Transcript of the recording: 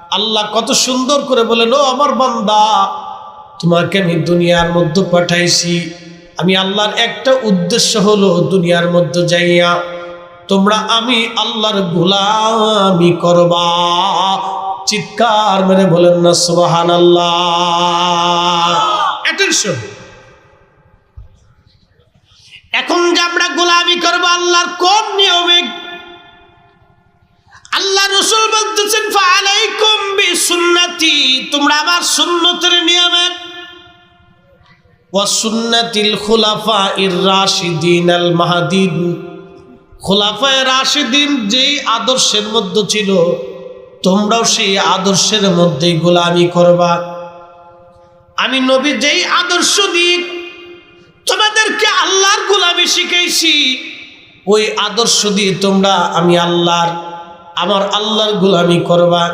আল্লাহ কত সুন্দর করে বলেন, ও আমার বান্দা, তোমাকে আমি দুনিয়ার মধ্যে পাঠাইছি। আমি আল্লাহর একটা উদ্দেশ্য হলো দুনিয়ার মধ্যে যাইয়া তোমরা আমি আল্লাহর গোলামি করবা। চিৎকার মেরে বলেন না সুবাহান আল্লাহ এখন যে আমরা গোলামি করব আল্লাহর কোন নিয়মে? আল্লাহ রসুল বলতেছেন ফালাইকুম আমার সুন্নতের নিয়মে ওয়াসুন্নাতিল খুলাফা ইর রাশিদিন আল মাহাদিন। খোলাফায় রাশিদিন যেই আদর্শের মধ্যে ছিল, তোমরাও সেই আদর্শের মধ্যেই গোলামি করবা। আমি নবী যেই আদর্শ দিই, তোমাদেরকে আল্লাহর গোলামি শিখাইছি। ওই আদর্শ দিয়ে তোমরা আমি আল্লাহর, আমার আল্লাহর গোলামি করবা।